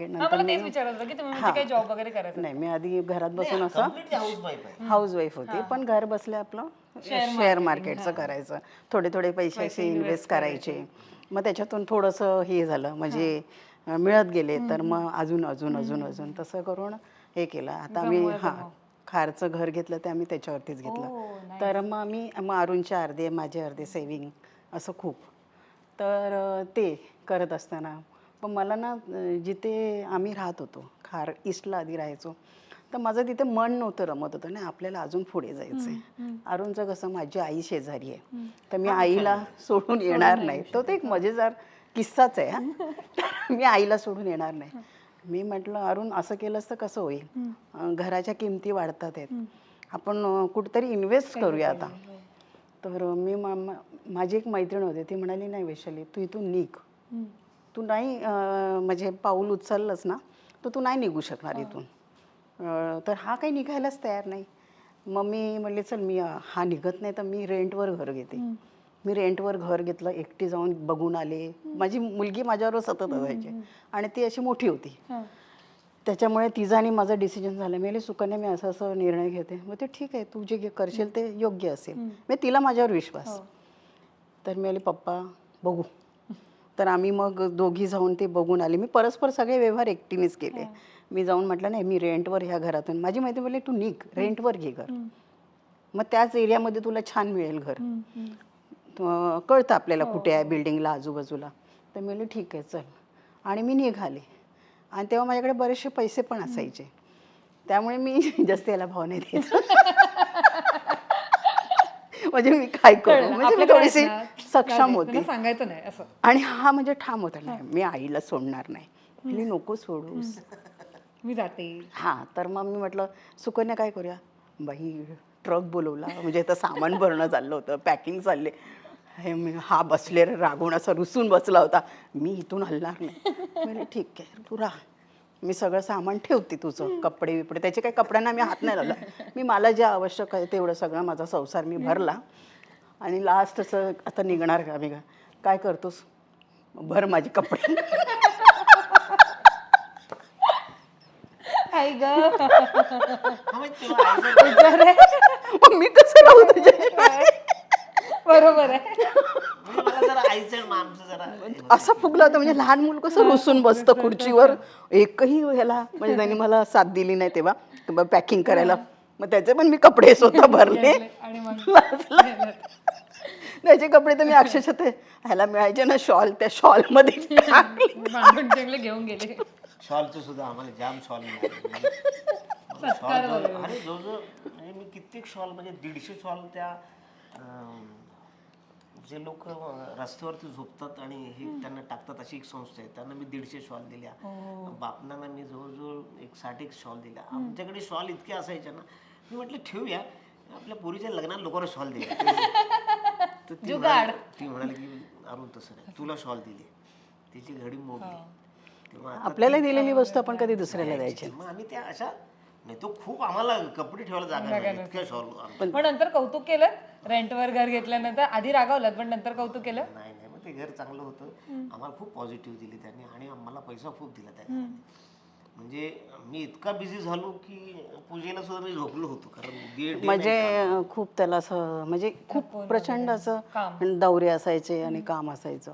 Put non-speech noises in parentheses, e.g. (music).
Market नंतर मला मी तेच विचारत होतं की तुम्ही म्हणजे काही जॉब वगैरे करायचं नाही मी आधी घरात बसून असं हाऊस वाईफ होती पण घर बसल्या आपलं शेअर मार्केटचं करायचं. थोडे थोडे पैसे असे इन्व्हेस्ट करायचे. मग त्याच्यातून थोडंसं हे झालं म्हणजे मिळत गेले तर मग अजून अजून अजून अजून तसं करून हे केलं. आता आम्ही हां खारचं घर घेतलं ते आम्ही त्याच्यावरतीच हो, घेतलं तर मग आम्ही मग अरुणचे अर्धे माझे अर्धे सेविंग असं खूप. तर ते करत असताना पण मला ना जिथे आम्ही राहत होतो खार ईस्टला आधी राहायचो तर माझं तिथे मन नव्हतं रमत होतं ना आपल्याला अजून पुढे जायचंय. अरुणचं कसं माझी आई शेजारी आहे. तर मी आईला सोडून येणार नाही. तो ते एक मजेदार किस्साच आहे हा. मी आईला सोडून येणार नाही. मी म्हटलं अरुण असं केलंस तर कसं होईल? घराच्या किमती वाढतात आहेत. आपण कुठेतरी इन्व्हेस्ट करूया आता. तर मा- माझी एक मैत्रीण होती ती म्हणाली नाही वैशाली तू इथून निघ. तू नाही म्हणजे पाऊल उचललंस ना तर तू नाही निघू शकणार इथून. तर हा काही निघायलाच तयार नाही. मग मी म्हणले चल मी हा निघत नाही तर मी रेंटवर घर घेते. मी रेंटवर घर घेतलं एकटी जाऊन बघून आले. माझी मुलगी माझ्याबरोबर सतत असायची आणि ती अशी मोठी होती. त्याच्यामुळे तिचा आणि माझं डिसिजन झालं. मी सुकन्या मी असं असं निर्णय घेते. मग ते ठीक आहे तू जे करशील ते योग्य असेल. मी तिला माझ्यावर विश्वास. तर मी आले पप्पा बघू. तर आम्ही मग दोघी जाऊन ते बघून आले. मी परस्पर सगळे व्यवहार एकटीनेच केले. मी जाऊन म्हटलं नाही मी रेंटवर ह्या घरातून. माझी माहिती बोलली तू निघ रेंटवर घे घर. मग त्याच एरियामध्ये तुला छान मिळेल घर. कळतं आपल्याला कुठे आहे बिल्डिंगला आजूबाजूला. तर मी म्हणले ठीक आहे चल. आणि मी निघाले. आणि तेव्हा माझ्याकडे बरेचसे पैसे पण असायचे. त्यामुळे मी (laughs) जास्त याला भाव नाही द्यायचा (laughs) म्हणजे मी काय करू? म्हणजे मी थोडीशी सक्षम होती. सांगायचं नाही असं. आणि हा म्हणजे ठाम होता. नाही मी आईला सोडणार नाही. म्हणली नको सोडूस. मी जाते. हां तर मग मी म्हटलं सुकन्या काय करूया? बाई ट्रक बोलवला. म्हणजे आता सामान भरणं चाललं होतं पॅकिंग चालले. हे मी हा बसले रागून असा रुसून बसला होता. मी इथून हलणार नाही. म्हणजे ठीक आहे तू राहा. मी सगळं सामान ठेवते तुझं कपडे बिपडे. त्याचे काही कपड्यांना मी हात नाही लावला. (laughs) मी मला जे आवश्यक आहे तेवढं सगळं माझा संसार मी भरला. आणि लास्ट असं आता निघणार का मी का? काय करतोस? भर माझे कपडे. आई ग. मी कसं राहू तुझ्याशिवाय? बरोबर आहे. म्हणजे मला जरा आईचं आणि आमचं जरा असा फुगला होता म्हणजे लहान मुल कसं रुसून बसतं खुर्चीवर. एकही ह्याला म्हणजे त्यांनी मला साथ दिली नाही तेव्हा. पॅकिंग करायला. मग त्याचे पण मी कपडे स्वतः भरले. आणि मग (laughs) लाजला. त्याचे कपडे तर मी अक्षरशः ते ह्याला मिळायचे ना शॉल त्या शॉलमध्ये टाकले. बांधून चांगले घेऊन गेले. शॉलचं सुद्धा आम्हाला जाम शॉल मिळाले. म्हणजे शॉल जवळ- अरे जवळजवळ मी कित्येक शॉल म्हणजे दीडशे शॉल त्या अं, जे लोक रस्त्यावरती झोपतात आणि हे त्यांना टाकतात अशी एक संस्था आहे. त्यांना मी दीडशे शॉल दिल्या. बापनांना मी जवळजवळ एक साठ एक शॉल दिल्या. आमच्याकडे शॉल इतके असायचे ना मी म्हटलं ठेवूया. आपल्या पोरीच्या लग्नात लोकांना शॉल (laughs) तर ती म्हणाली ती म्हणाली की अरुण तसं नाही. तुला शॉल दिली. तिची घडी मोडली. आता आपल्याला दिलेली वस्तू आपण कधी दुसऱ्याला द्यायची? मग आम्ही त्या अशा नाही तो खूप आम्हाला कपडे ठेवायला जागा नाही इतक्या शॉल पण नंतर कौतुक केलं रेंटवर घर घेतल्यानंतर आधी रागावलं पण नंतर कौतुक केलं? नाही नाही मग ते घर चांगलं होतं. आम्हाला खूप पॉझिटिव्ह दिले त्यांनी आणि आम्हाला पैसा खूप दिला त्या घराने. म्हणजे मी इतका बिझी झालो की पूजेला सुद्धा मी झोपलो होतो कारण दीड day म्हणजे अं, खूप त्याला असं म्हणजे खूप प्रचंड असं दौरे असायचे आणि काम असायचं.